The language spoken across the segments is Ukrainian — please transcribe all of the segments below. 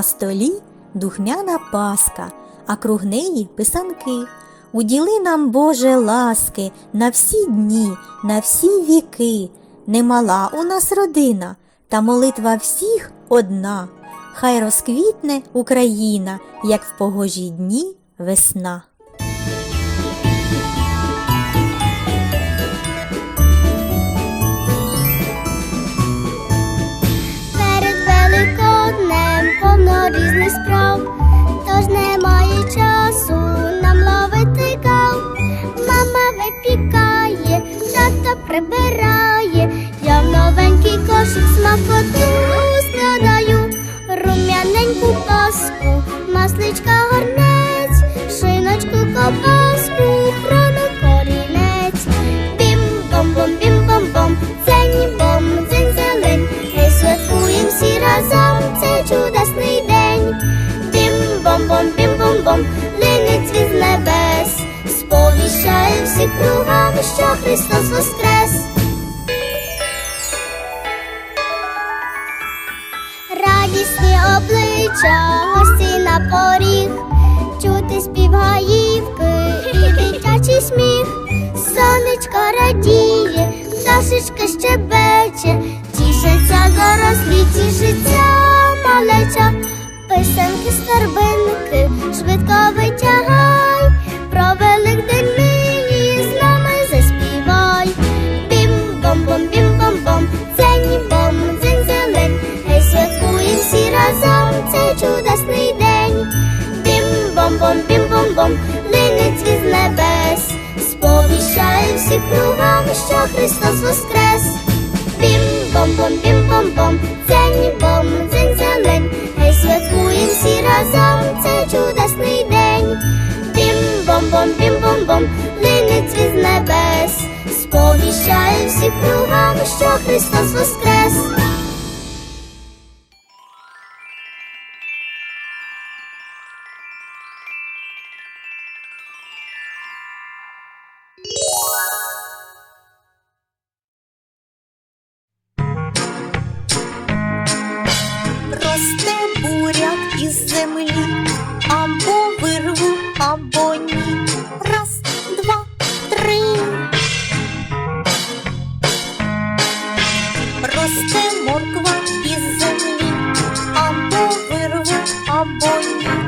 На столі духмяна паска, а круг неї писанки. Уділи нам, Боже, ласки на всі дні, на всі віки. Немала у нас родина, та молитва всіх одна. Хай розквітне Україна, як в погожі дні весна. Повно різних справ, тож немає часу нам ловити кав. Мама випікає, тато прибирає, я в новенький кошик смакоту Сповіщає що Христос воскрес. Радісні обличчя, гості на поріг, чути спів гаївки і дитячий сміх, сонечко радіє, пташечка щебече, тішиться дорослі, тішиться малеча, писанки старбинки, швидко витягай, про Великдень цей чудесний день. Бім-бом-бом, бім-бом-бом, линить від небес. Сповіщає всі кругом, що Христос воскрес. Бім-бом-бом, бім-бом-бом, дзень бом, дзень зелень. Гей, святкуєм всі разом цей чудесний день. Бім-бом-бом, бім-бом-бом, линить від небес. Сповіщає всі кругом, що Христос воскрес. Землі, або вирву, або ні. Раз, два, три. Росте морква із землі, або вирву, або ні.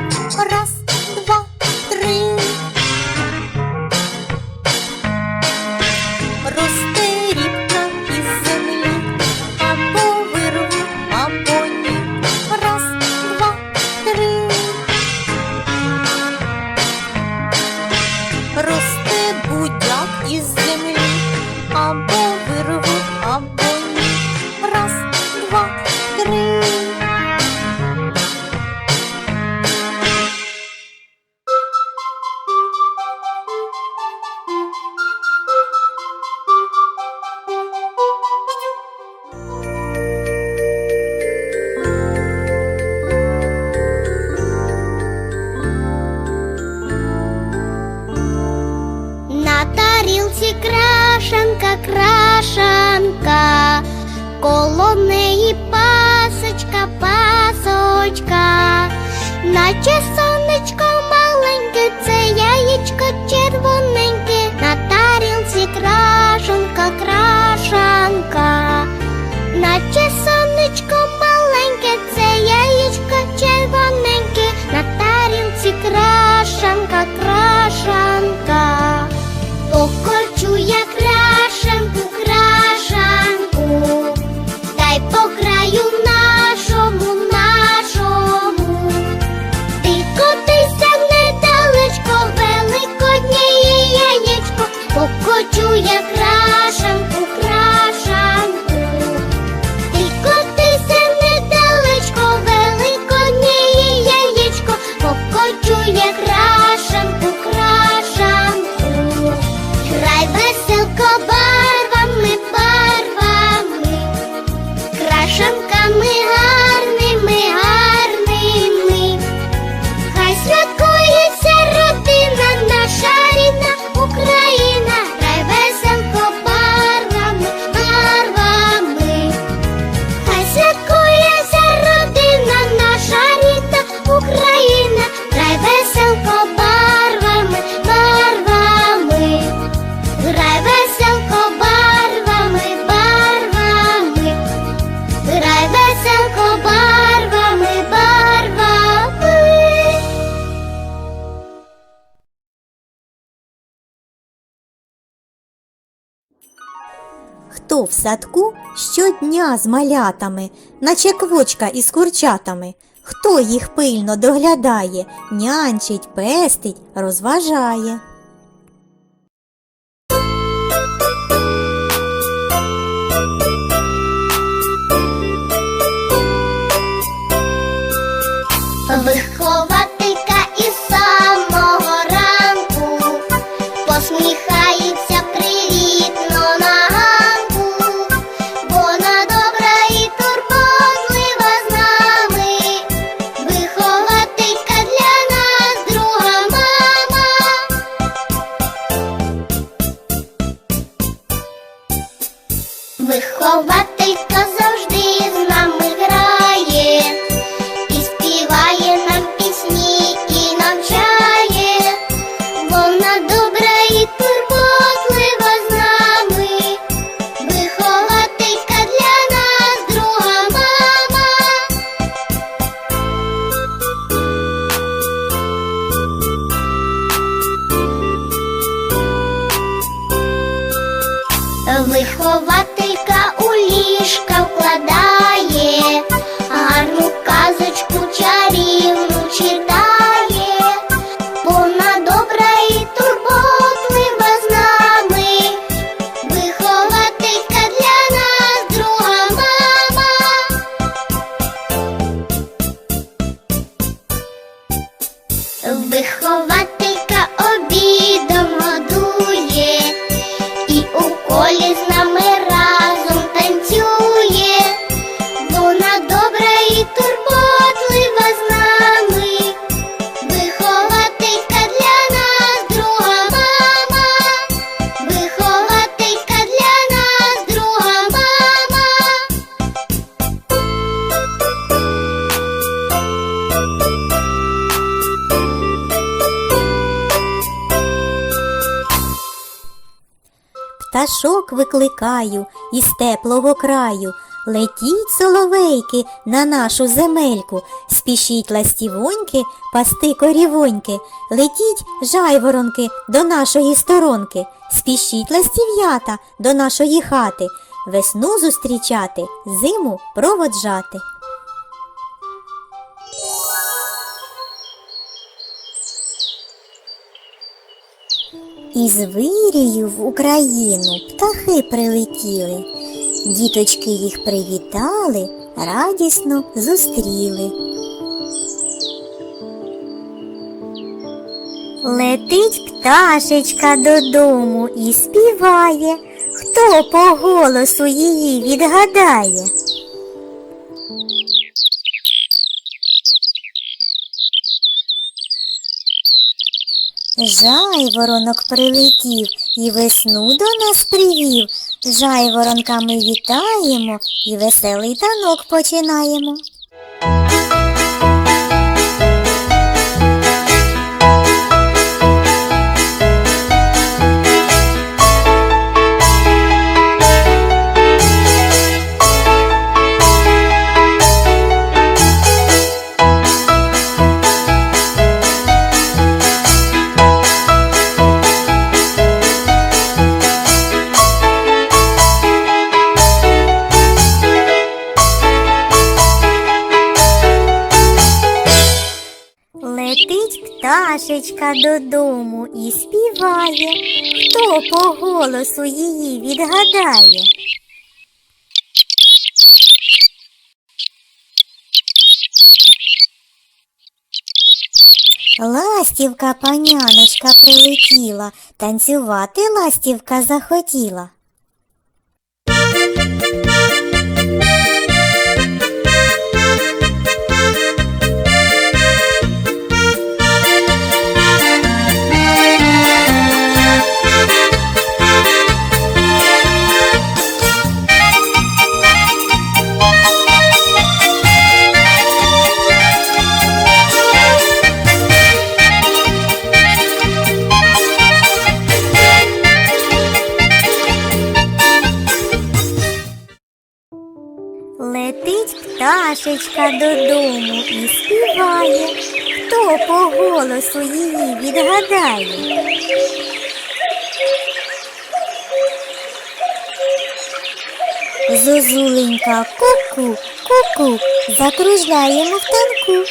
Коло неї пасочка, пасочка, наче сонечко Хто в садку щодня з малятами, наче квочка із курчатами? Хто їх пильно доглядає, нянчить, пестить, розважає? Вихователька завжди з нами грає. І співає нам пісні і навчає, вона добра і турботлива з нами, вихователька для нас друга мама. Вихователька Пташок викликаю із теплого краю. Летіть, соловейки, на нашу земельку, спішіть ластівоньки, пасти корівоньки, летіть, жайворонки, до нашої сторонки, спішіть ластів'ята до нашої хати, весну зустрічати, зиму проводжати. Із вирію в Україну птахи прилетіли. Діточки їх привітали, радісно зустріли. Летить пташечка додому і співає, хто по голосу її відгадає. Жайворонок прилетів і весну до нас привів. Жайворонка ми вітаємо і веселий танок починаємо. Додому і співає, хто по голосу її відгадає. Ластівка паняночка прилетіла, танцювати ластівка захотіла. Пташечка додому і співає, хто по голосу її відгадає. Зозуленька ку-ку, ку-ку, закружляємо в танку.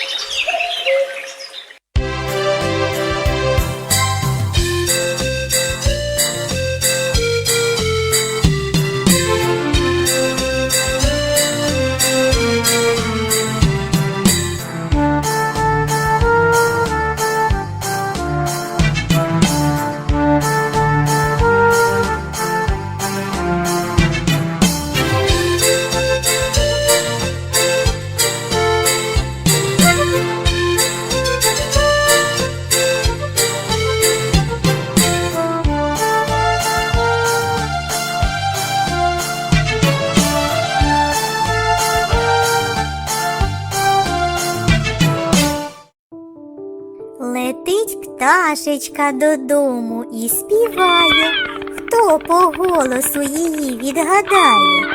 Пташечка додому і співає, хто по голосу її відгадає.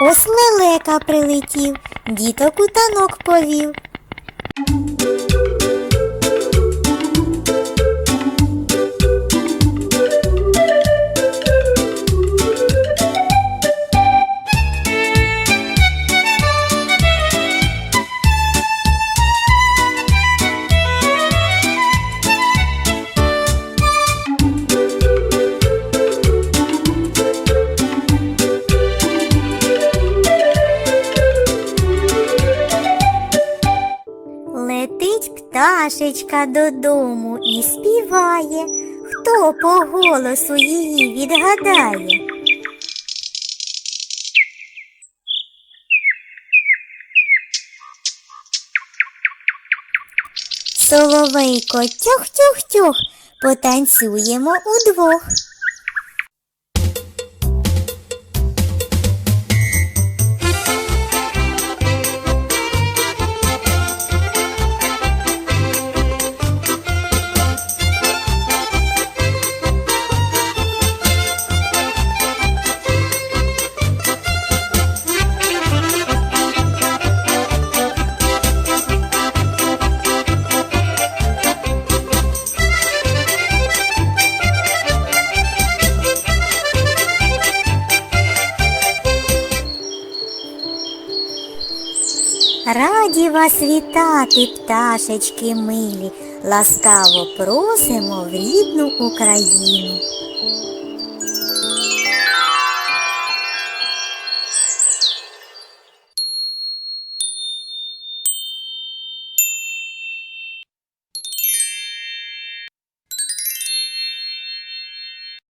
Ось лелека прилетів, діток у танок повів. Пташечка додому і співає, хто по голосу її відгадає. Соловейко тьох-тьох-тьох, потанцюємо удвох. Раді вас вітати, пташечки милі, ласкаво просимо в рідну Україну.